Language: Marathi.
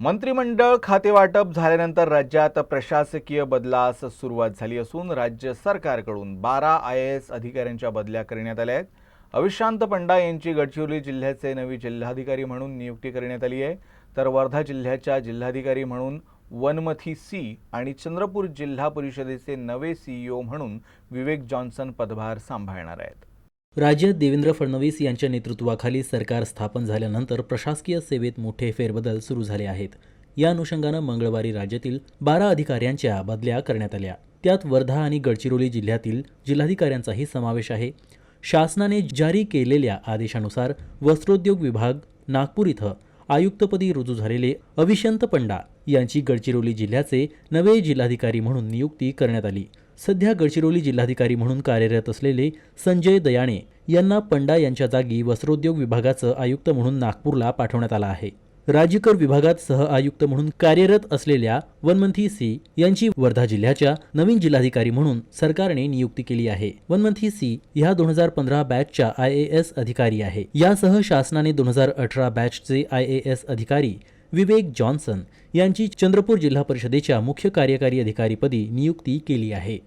मंत्रिमंडळ खातेवाटप झाल्यानंतर राज्यात प्रशासकीय बदलास सुरुवात झाली असून राज्य सरकारकडून बारा आय ए एस अधिकाऱ्यांच्या बदल्या करण्यात आल्या आहेत. अविश्रांत पंडा यांची गडचिरोली जिल्ह्याचे नवी जिल्हाधिकारी म्हणून नियुक्ती करण्यात आली आहे. तर वर्धा जिल्ह्याच्या जिल्हाधिकारी म्हणून वनमथी सी आणि चंद्रपूर जिल्हा परिषदेचे नवे सीईओ म्हणून विवेक जॉन्सन पदभार सांभाळणार आहेत. राज्यात देवेंद्र फडणवीस यांच्या नेतृत्वाखाली सरकार स्थापन झाल्यानंतर प्रशासकीय सेवेत मोठे फेरबदल सुरू झाले आहेत. या अनुषंगानं मंगळवारी राज्यातील बारा अधिकाऱ्यांच्या बदल्या करण्यात आल्या. त्यात वर्धा आणि गडचिरोली जिल्ह्यातील जिल्हाधिकाऱ्यांचाही समावेश आहे. शासनाने जारी केलेल्या आदेशानुसार वस्त्रोद्योग विभाग नागपूर इथं आयुक्तपदी रुजू झालेले अविशंत पंडा यांची गडचिरोली जिल्ह्याचे नवे जिल्हाधिकारी म्हणून नियुक्ती करण्यात आली. सध्या गडचिरोली जिल्हाधिकारी म्हणून कार्यरत असलेले संजय दयाणे यांना पंडा यांच्या जागी वस्त्रोद्योग विभागाचं आयुक्त म्हणून नागपूरला पाठवण्यात आलं आहे. राज्यकर विभागात सह आयुक्त म्हणून कार्यरत असलेल्या वनमंथी सी यांची वर्धा जिल्ह्याच्या नवीन जिल्हाधिकारी म्हणून सरकारने नियुक्ती केली आहे. वनमंथी सी ह्या दोन हजार पंधरा बॅचच्या आय ए एस अधिकारी आहे. यासह शासनाने दोन हजार अठरा बॅचचे आय ए एस अधिकारी विवेक जॉन्सन यांची चंद्रपूर जिल्हा परिषदेच्या मुख्य कार्यकारी अधिकारीपदी नियुक्ती केली आहे.